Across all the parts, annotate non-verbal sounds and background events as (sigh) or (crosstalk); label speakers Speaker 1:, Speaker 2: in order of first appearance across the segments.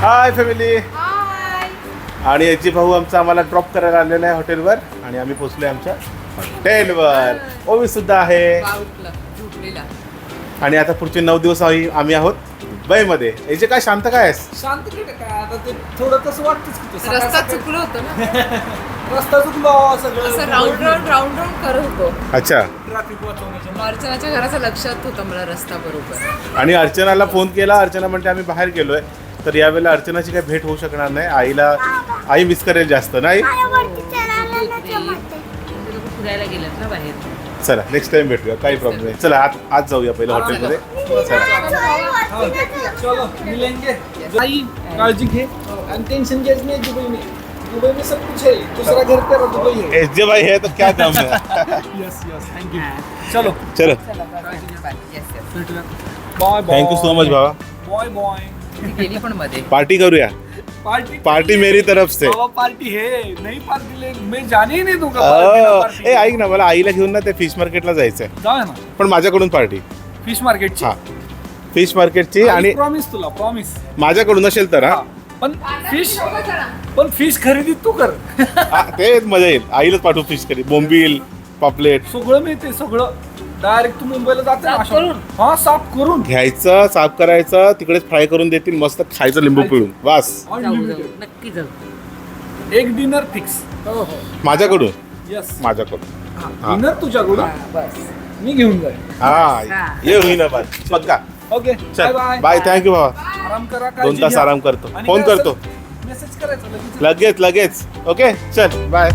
Speaker 1: Hi family
Speaker 2: हाय
Speaker 1: आणि याची भाऊ आमचा आम्हाला ड्रॉप करायला आलेला आहे हॉटेलवर आणि आम्ही पोचलोय आमच्या हॉटेलवर ओवी सुद्धा आहे. आणि आता पुढचे नऊ दिवस आम्ही आम्ही आहोत मुंबईमध्ये. याचे काय शांत काय आहेस?
Speaker 3: शांत कुठे काय आता ते थोडं तसं वाटतच
Speaker 2: रस्ता चुकलो होतो ना? (laughs)
Speaker 3: रस्ता चुकलो सगळं
Speaker 2: असं राऊंड राऊंड राऊंड राऊंड करत होतो.
Speaker 1: अच्छा.
Speaker 3: ट्रॅफिक
Speaker 2: अर्चनाच्या घराचं लक्षात होतं मला रस्ता बरोबर.
Speaker 1: आणि अर्चनाला फोन केला. अर्चना म्हणते आम्ही बाहेर गेलोय. तर यावेळेला अर्चनाची काही भेट होऊ शकणार नाही. आईला आई मिस करेल जास्त नाही?
Speaker 2: फिरायला गेलेत ना बाहेर
Speaker 1: चला नेक्स्ट टाइम भेटूया काही प्रॉब्लेम नाही. चला आज आज जाऊया पहिलं हॉटेलमध्ये चला.
Speaker 3: चलो. मिलेंगे. आई काळजी घे. आणि टेंशन घ्यायचं नाही दुबई में दुबई में सब कुछ है. दूसरा घर तेरा दुबई है.
Speaker 1: एस जे भाई है तो क्या काम है
Speaker 3: यस यस थँक्यू चलो.
Speaker 1: चलो.
Speaker 3: Bye bye
Speaker 1: thank you so much बाबा.
Speaker 3: बॉय बॉय
Speaker 2: गेली पण मध्ये.
Speaker 1: पार्टी करूया.
Speaker 3: पार्टी
Speaker 1: पार्टी मेरी तरफ से.
Speaker 3: बाबा पार्टी है नहीं पार्टी ले मैं जाने ही नहीं दूंगा पार्टी ना
Speaker 1: अ,
Speaker 3: पार्टी.
Speaker 1: ए ऐक ना मला आईला घेऊन ना ते फिश मार्केटला जायचंय.
Speaker 3: जाऊया ना.
Speaker 1: पण माझ्याकडून पार्टी.
Speaker 3: फिश मार्केटची
Speaker 1: हा. फिश मार्केटची आणि
Speaker 3: प्रॉमिस तुला प्रॉमिस
Speaker 1: माझ्याकडून असेल तर हा.
Speaker 3: पण फिश पण फिश खरेदी तू कर.
Speaker 1: हा, तेच मजा येईल. आईलाच पाठवू फिश करी बोंबील पापलेट.
Speaker 3: सगळं मिळते सगळं. डायरेक्ट तू मुंबईला जाते ना
Speaker 2: साफ
Speaker 3: अशा-
Speaker 2: करून?
Speaker 3: हा साफ करून.
Speaker 1: घ्यायचं साफ करायचं तिकडेच फ्राय करून देतील मस्त खायचं लिंबू पिळून. वास
Speaker 2: जाऊ जाऊ.
Speaker 3: Unlimited.
Speaker 2: नक्की जाऊ.
Speaker 3: एक डिनर फिक्स
Speaker 2: हो हो.
Speaker 1: माझ्याकडून?
Speaker 3: यस
Speaker 1: माझ्याकडून. हा.
Speaker 3: डिनर तुझ्याकडून?
Speaker 2: बस.
Speaker 3: मी घेऊन जाईन
Speaker 1: हा ये होईना बाय पक्का
Speaker 3: ओके
Speaker 1: चल. बाय थँक्यू बाबा.
Speaker 3: आराम करा
Speaker 1: दोन तास आराम करतो. फोन करतो.
Speaker 3: मेसेज करायचं लगेच.
Speaker 1: लगेच लगेच. ओके चल. बाय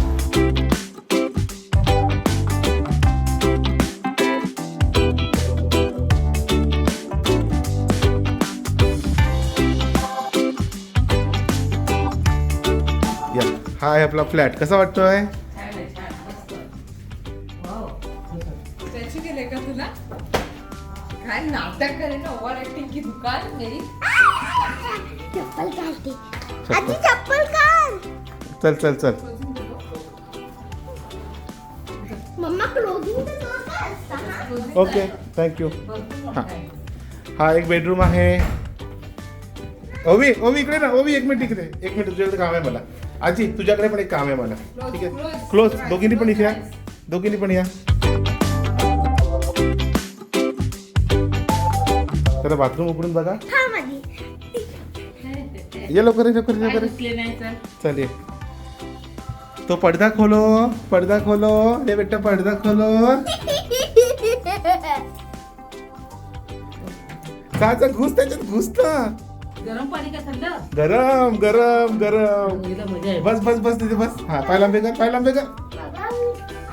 Speaker 1: आहे आपला फ्लॅट कसा
Speaker 2: काय नाटक ओव्हर ऍक्टिंग की दुकान मेरी?
Speaker 4: चप्पल काढते. आधी चप्पल काढ.
Speaker 1: चल चल चल.
Speaker 4: मम्मा हा?
Speaker 1: ओके थँक्यू हा. हा एक बेडरूम आहे. ओवी ओवी इकडे ना ओवी एक मिनिट इकडे. एक मिनिट तुझ्याकडे काम आहे मला. आजी तुझ्याकडे पण एक काम आहे मला. ठीक आहे? क्लोज दोघींनी पण इथे या. दोघींनी पण या. जरा बाथरूम उघडून बघा.
Speaker 4: हा
Speaker 1: ये लवकर ये, लवकर ये, लवकर. चल. ये तो पडदा खोलो पडदा खोलो. रे बेटा पडदा खोलो. (laughs) का चल घुस त्याच्यात घुस ना.
Speaker 2: गरम पाणी का थंड?
Speaker 1: गरम गरम गरम.
Speaker 2: मुलीला मजा आहे.
Speaker 1: बस बस बस तिथे बस. हा पाय लांबे कर पाय लांबे कर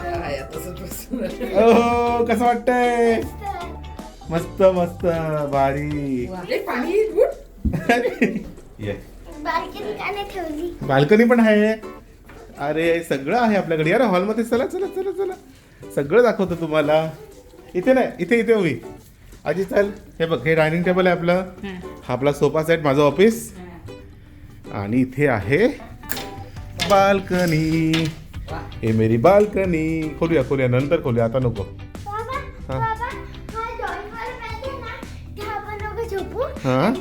Speaker 2: काय बसून.
Speaker 1: ओ कसं वाटतंय? मस्त मस्त भारी
Speaker 2: अरे पाणी उठ. (laughs)
Speaker 1: ये.
Speaker 4: बाल्कनी का नाही ठेवली.
Speaker 1: बाल्कनी पण आहे. अरे सगळं आहे आपल्याकडे. यार हॉलमध्ये चला चला चला चला. सगळं दाखवतो तुम्हाला. इथे नाही इथे इथे उभी. आजी चल. हे बघ हे डायनिंग टेबल आहे आपलं. हा. आपला सोफा सेट माझं ऑफिस. आणि इथे आहे बाल्कनी. हे मेरी बाल्कनी. खोलूया खोलूया. नंतर खोलूया. आता नको. हा.
Speaker 4: हा
Speaker 1: हा.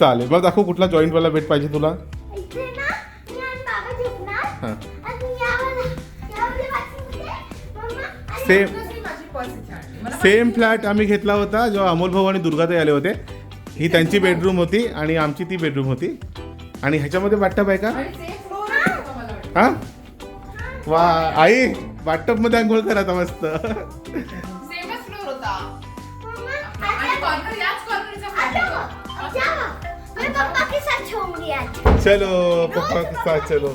Speaker 1: चालेल. मग दाखव कुठला जॉईंट वाला बेड पाहिजे तुला. हा. सेम सेम फ्लॅट आम्ही घेतला होता जेव्हा अमोल भाऊ आणि दुर्गाताई आले होते. ही त्यांची बेडरूम होती आणि आमची ती बेडरूम होती. आणि ह्याच्यामध्ये बाटटप आहे का. हा? वा आई बाटटपमध्ये आंघोळ करा आता मस्त. चलो पप्पा के चलो.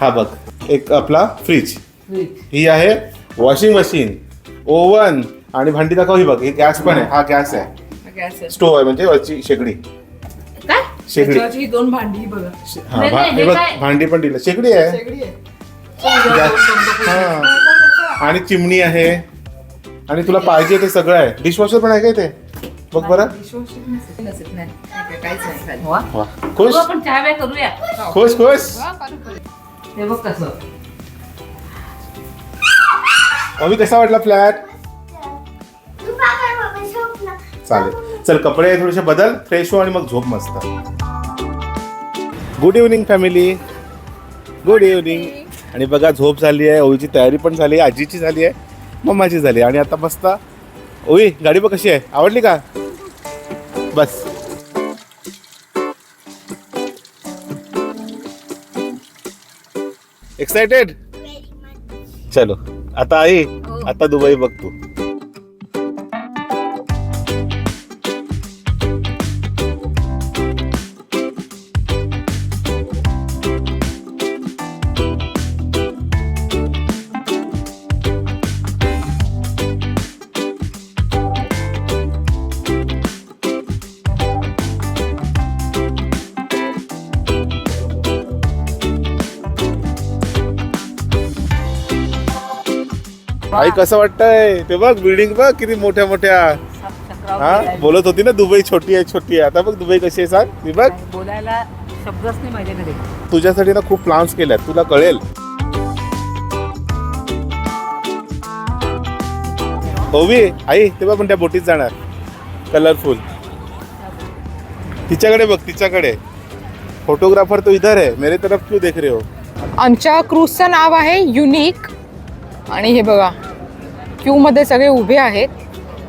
Speaker 1: हा बघ एक आपला फ्रीज ही आहे वॉशिंग मशीन ओव्हन आणि भांडी दाखव ही बघ ही गॅस पण आहे हा गॅस आहे.
Speaker 2: हा आहे.
Speaker 1: स्टोव आहे म्हणजे वरची शेगडी.
Speaker 2: काय?
Speaker 1: शेगडी.
Speaker 2: त्याच्यावरची ही दोन भांडी बघा.
Speaker 1: हा भा- हे
Speaker 2: हे
Speaker 1: बघ
Speaker 2: काय?
Speaker 1: भांडी पण दिलं. शेगडी आहे.
Speaker 3: शेगडी आहे.
Speaker 1: हा. आणि चिमणी आहे. आणि तुला पाहिजे ते सगळं आहे. डिशवॉशर पण आहे का ते? बघ बरं.
Speaker 2: Dishwasher नसेल. नसेल, नाही. नाही, काहीच नाही खाली. वा.
Speaker 1: वा खुश?
Speaker 2: बघू आपण चहा व्या करूया.
Speaker 1: खुश खुश?
Speaker 2: करू. हे बघ कसं.
Speaker 1: अभि कसा वाटला फ्लॅट चालेल. चल कपडे थोडेसे बदल फ्रेश हो आणि मग झोप मस्त. Good evening family good evening आणि बघा झोप झाली आहे. ओळीची तयारी पण झाली आहे. आजीची झाली आहे. मम्माची झाली आणि आता मस्त ओई गाडी बघ कशी आहे. आवडली का? बस. एक्साइटेड चलो. आता आई आता दुबई बघ आई कसं वाटतंय? ते बघ बिल्डिंग बघ किती मोठ्या मोठ्या. हा? बोलत होती ना दुबई छोटी आहे छोटी आहे. आता बघ दुबई कशी आहे सांग. ती बघ.
Speaker 5: बोलायला शब्दच नाही माझ्याकडे.
Speaker 1: तुझ्यासाठी ना खूप प्लान्स केल्यात. तुला कळेल. ओवी आई तेव्हा पण त्या बोटीत जाणार. कलरफुल तिच्याकडे बघ तिच्याकडे. फोटोग्राफर तो इधर है मेरे तरफ क्यों देख रहे हो?
Speaker 2: आमच्या क्रूजचं नाव आहे युनिक आणि हे बघा. क्यूमध्ये सगळे उभे आहेत.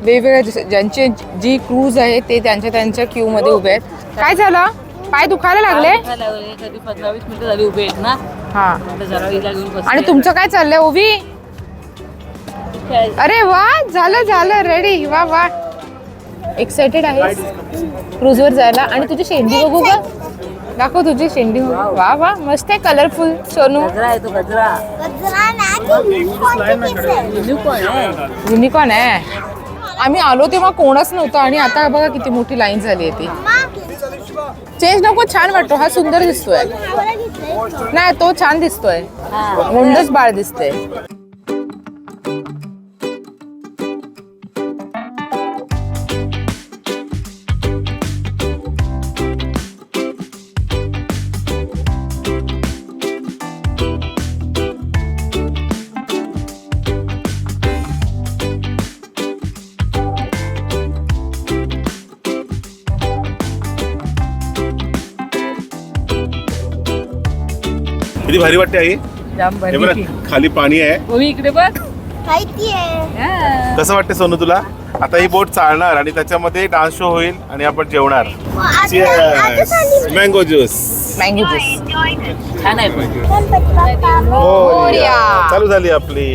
Speaker 2: वेगवेगळ्या ज्यांचे जी क्रूज आहे ते त्यांच्या त्यांच्या क्यूमध्ये उभे आहेत. काय झालं? पाय दुखायला लागले?
Speaker 5: दुखायला लागले, कधी पंधरा वीस मिनिटं झाली उभे आहेत ना.
Speaker 2: हा.
Speaker 5: आता जरा हिला घेऊन बसते.
Speaker 2: आणि तुमचं काय चाललंय ओवी. अरे वा झालं झालं रेडी वा वा. एक्साइटेड आहेस? क्रूजवर जायला. आणि तुझी शेंडी बघू का दाखव तुझी शेंडी. वा वा मस्त आहे कलरफुल सोनू.
Speaker 5: गजरा आहे. युनिकॉर्न
Speaker 2: आम्ही आलो तेव्हा कोणच नव्हतं आणि आता बघा किती मोठी लाईन झाली आहे ती. चेंज नको छान वाटतो. हा सुंदर दिसतोय. नाही तो छान दिसतोय.
Speaker 5: हा.
Speaker 2: मुंडच बाळ दिसते
Speaker 1: किती भारी वाटते आई?
Speaker 5: जाम
Speaker 1: हे बघ खाली पाणी आहे.
Speaker 5: ओवी इकडे बघ.
Speaker 4: माहिती आहे.
Speaker 5: हा.
Speaker 1: कसं वाटते सोनू तुला? आता ही बोट चालणार आणि त्याच्यामध्ये डान्स शो होईल आणि आपण जेवणार. मँगो ज्यूस
Speaker 2: मँगो ज्यूस
Speaker 5: छान आहे पण.
Speaker 4: गणपती बाप्पा.
Speaker 2: मोरया.
Speaker 1: चालू झाली आपली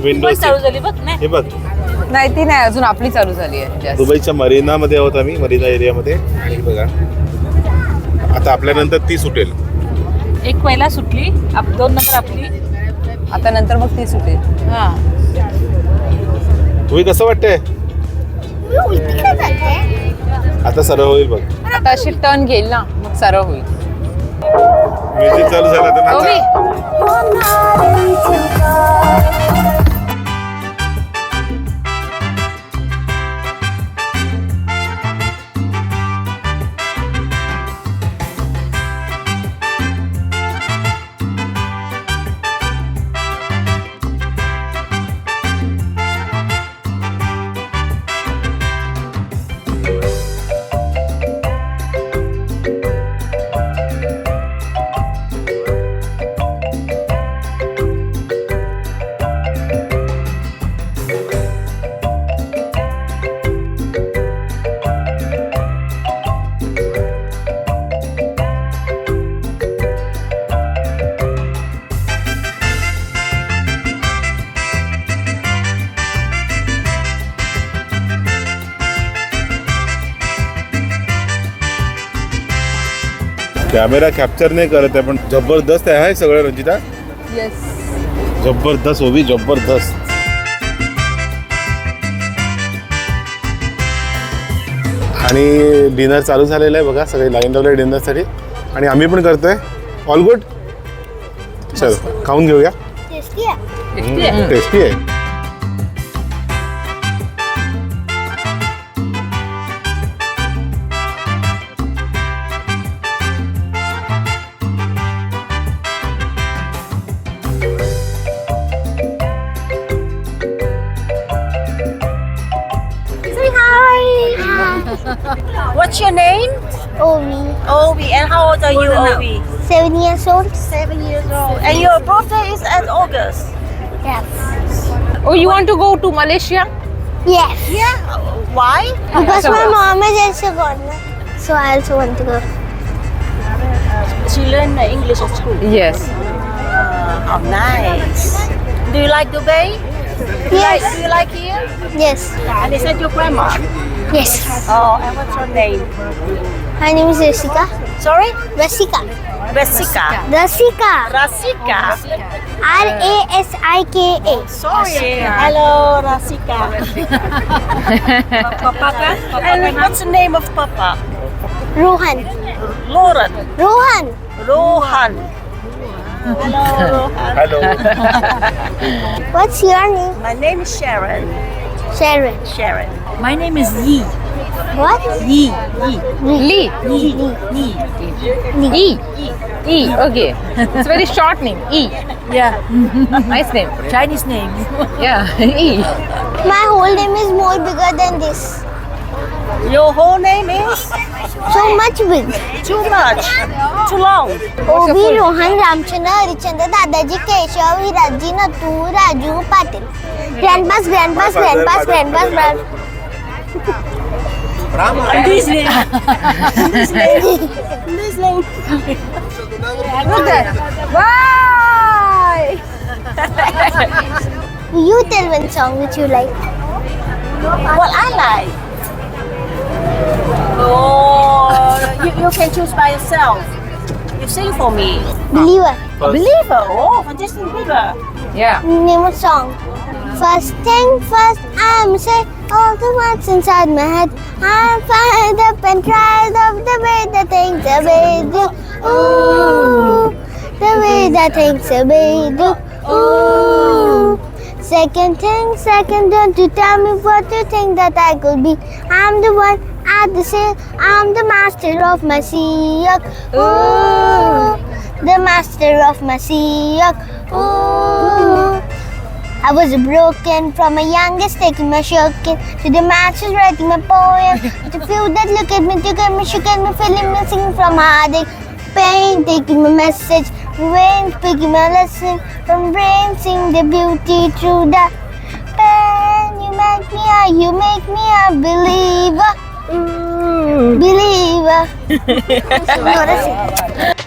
Speaker 1: विंडो
Speaker 5: पण चालू झाली बघ ना
Speaker 1: हे बघ.
Speaker 2: नाही ती नाही अजून आपली चालू झाली आहे जास्त.
Speaker 1: दुबईच्या मरीना मध्ये आहोत आम्ही मरीना एरियामध्ये आणि बघा. आता आपल्यानंतर ती सुटेल.
Speaker 5: एक पहिला सुटली आप दोन नंबर आपली.
Speaker 2: आता नंतर मग ती सुटेल.
Speaker 5: हा.
Speaker 1: तुम्ही कसं वाटतंय?
Speaker 4: मी उलटी का जाते
Speaker 1: आता सरळ होईल बघ.
Speaker 2: आता अशी टर्न घेईल ना मग सरळ होईल.
Speaker 1: म्युझिक चालू झालं तर
Speaker 2: ओवी.
Speaker 1: कॅमेरा कॅप्चर नाही करत आहे पण जबरदस्त आहे सगळं रंजिता?
Speaker 2: येस
Speaker 1: जबरदस्त ओवी जबरदस्त. आणि डिनर चालू झालेलं आहे बघा सगळे लाईन लावले डिनरसाठी. आणि आम्ही पण करतोय. ऑल गुड चल खाऊन घेऊया.
Speaker 4: टेस्टी आहे.
Speaker 6: What's your name?
Speaker 4: Ovi.
Speaker 6: Ovi. And how old are you, Ovi?
Speaker 4: Seven years old.
Speaker 6: Seven years old. And your birthday is at August.
Speaker 4: Yes.
Speaker 2: Oh, you want to go to Malaysia?
Speaker 4: Yes.
Speaker 6: Yeah. Why?
Speaker 4: Because my mom is also gone. So I also want to go.
Speaker 6: She learned English at school.
Speaker 2: Yes.
Speaker 6: Ah, oh, nice. Do you like Dubai? Yes. Do
Speaker 4: Yes.
Speaker 6: you like here?
Speaker 4: Yes.
Speaker 6: And is that your grandma?
Speaker 4: Yes.
Speaker 6: Oh, and what's your name?
Speaker 4: My name is Rasika.
Speaker 6: Sorry?
Speaker 4: Rasika.
Speaker 6: Rasika.
Speaker 4: Rasika.
Speaker 6: Rasika.
Speaker 4: R A S I K A.
Speaker 6: Sorry. Hello, Rasika. (laughs) Papa? And what's the name of Papa?
Speaker 4: Rohan.
Speaker 6: Lauren.
Speaker 4: Rohan.
Speaker 6: Rohan. Hello, Rohan.
Speaker 1: Hello
Speaker 4: What's your name?
Speaker 6: My name is Sharon.
Speaker 4: Sharon.
Speaker 6: Sharon. My name is Yi.
Speaker 4: What?
Speaker 6: Yi. Yi.
Speaker 2: Lee.
Speaker 6: Yi. Yi.
Speaker 2: E. E. Okay. It's very short name. E.
Speaker 6: Yeah. (laughs)
Speaker 2: Nice name.
Speaker 6: Chinese name.
Speaker 2: Yeah. (laughs) (laughs) E.
Speaker 4: My whole name is more bigger than this.
Speaker 6: Your whole name is
Speaker 4: So much big.
Speaker 6: too much. Too long.
Speaker 4: ओवी Rohan Ramchandra Harichandra Dadaji Keshav Hiraji नतू Raju Patil ग्रँडपास ग्रँडपास ग्रँडपास grandpas
Speaker 6: Brahma. Hindu's name. Hindu's name. Hindu's.
Speaker 2: Look there. Bye.
Speaker 4: you tell one song which you like.
Speaker 6: What I like. Oh, you, you can choose by yourself. You sing for me.
Speaker 4: Believer.
Speaker 6: Believer. Oh, fantastic! Justin
Speaker 2: Yeah.
Speaker 4: Name a song. First thing first, I'm say all the words inside my head. I'm fired up and tried of the way that things are made. do. Ooh, the way that things are made. do. Ooh. Second thing, second, don't you tell me what you think that I could be. I'm the one at the sail. I'm the master of my sea. Ooh, the master of my sea. Ooh. I was broken from a youngest, taking my shirking to the matches, writing my poem. (laughs) to few that look at me, took at me, shook at me, feeling me, singing from heartache. Pain, taking my message, rain, speaking my lesson. From rain, sing the beauty through the pain. You make me a, you make me a believer. Mm. Believer. (laughs) What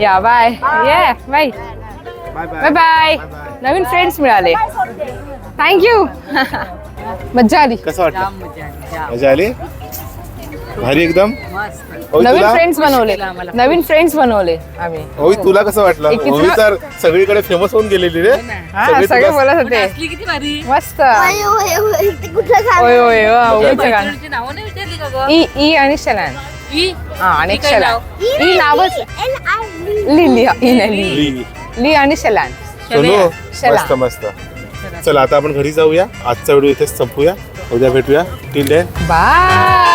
Speaker 2: या bye ये bye bye bye नवीन friends मिळाले thank you मज्जा आली
Speaker 1: कसं वाटलं मजा आली भारी एकदम
Speaker 2: नवीन फ्रेंड्स बनवले नवीन फ्रेंड्स बनवले आम्ही
Speaker 1: तुला कसं वाटलं ओवी तर सगळीकडे फेमस होऊन गेलेली रे
Speaker 2: हा
Speaker 1: सगळे
Speaker 2: बोलत होते
Speaker 5: असली किती भारी
Speaker 2: मस्त? होय होय
Speaker 5: नावं नाही विचारली का ग
Speaker 2: ई आणि शलान हा आणि शलान? ई नावच लिली हा, नाही ली. आणि शलान.
Speaker 1: सोनू
Speaker 2: चला.
Speaker 1: मस्त मस्त. चला. आता आपण घरी जाऊया. आजचा व्हिडिओ इथेच संपूया. उद्या भेटूया. Till
Speaker 2: bye